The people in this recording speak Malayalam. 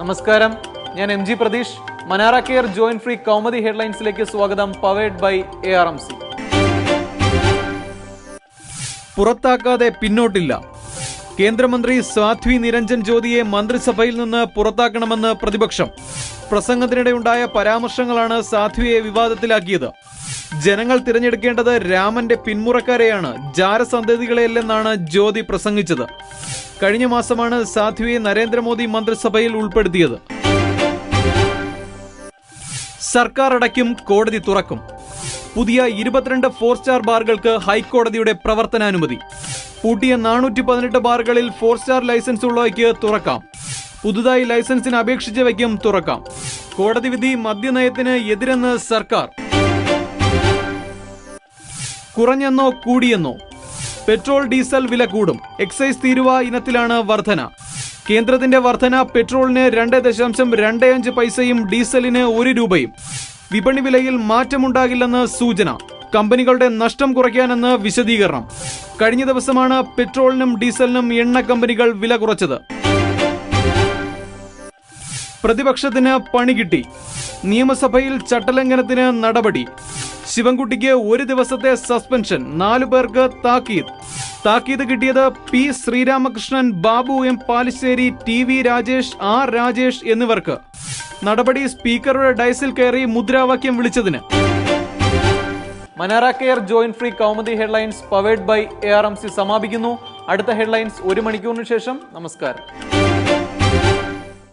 നമസ്കാരം. ഞാൻ M G Pratheesh. Manara care joint free Kaumudi ഹെഡ്ലൈൻസിലേക്ക് സ്വാഗതം powered by A R M C പുറത്താക്കാതെ പിന്നോട്ടില്ല. കേന്ദ്രമന്ത്രി സാധ്വി നിരഞ്ജൻ ജ്യോതിയെ മന്ത്രിസഭയിൽ നിന്ന് പുറത്താക്കണമെന്ന് പ്രതിപക്ഷം. പ്രസംഗത്തിനിടെയുണ്ടായ പരാമർശങ്ങളാണ് സാധ്വിയെ വിവാദത്തിലാക്കിയത്. ജനങ്ങൾ തിരഞ്ഞെടുക്കേണ്ടത് രാമന്റെ പിന്മുറക്കാരെയാണ്. ജാരസന്തതികളെയല്ലെന്നാണ് ജ്യോതി പ്രസംഗിച്ചത്. കഴിഞ്ഞ മാസമാണ് സാധ്വിയെ നരേന്ദ്രമോദി മന്ത്രിസഭയിൽ ഉൾപ്പെടുത്തിയത്. സർക്കാർ അടയ്ക്കും കോടതി തുറക്കും. പുതിയ ഇരുപത്തിരണ്ട് ഫോർ സ്റ്റാർ ബാറുകൾക്ക് ഹൈക്കോടതിയുടെ പ്രവർത്തനാനുമതി. പൂട്ടിയ നാനൂറ്റി പതിനെട്ട് ബാറുകളിൽ ഫോർ സ്റ്റാർ ലൈസൻസ് ഉള്ളവയ്ക്ക് തുറക്കാം. പുതുതായി ലൈസൻസിന് അപേക്ഷിച്ചവയ്ക്കും തുറക്കാം. കോടതി വിധി മദ്യനയത്തിന് എതിരെന്ന് സർക്കാർ. കുറഞ്ഞെന്നോ കൂടിയെന്നോ പെട്രോൾ ഡീസൽ വില കൂടും. എക്സൈസ് തീരുവ ഇനത്തിലാണ് വർധന. കേന്ദ്രത്തിന്റെ വർധന പെട്രോളിന് രണ്ട് ദശാംശം രണ്ട് അഞ്ച് പൈസയും ഡീസലിന് ഒരു രൂപയും. വിപണി വിലയിൽ മാറ്റമുണ്ടാകില്ലെന്ന് സൂചന. കമ്പനികളുടെ നഷ്ടം കുറയ്ക്കാനെന്ന് വിശദീകരണം. കഴിഞ്ഞ ദിവസമാണ് പെട്രോളിനും ഡീസലിനും എണ്ണ കമ്പനികൾ വില കുറച്ചത്. പ്രതിപക്ഷത്തിന് പണി കിട്ടി. നിയമസഭയിൽ ചട്ടലംഘനത്തിന് നടപടി. ശിവൻകുട്ടിക്ക് ഒരു ദിവസത്തെ സസ്പെൻഷൻ നാലു പേർക്ക് താക്കീത്. താക്കീത് കിട്ടിയത് P Sreeramakrishnan Babu M Palissery T V Rajesh R Rajesh എന്നിവർക്ക്. നടപടി സ്പീക്കറുടെ ഡയസിൽ കയറി മുദ്രാവാക്യം വിളിച്ചതിന്. Manara care joint free Kaumudi headlines powered by A R M C സമാപിക്കുന്നു. അടുത്ത ഹെഡ്ലൈൻസ് ഒരു മണിക്കൂറിന് ശേഷം. നമസ്കാരം.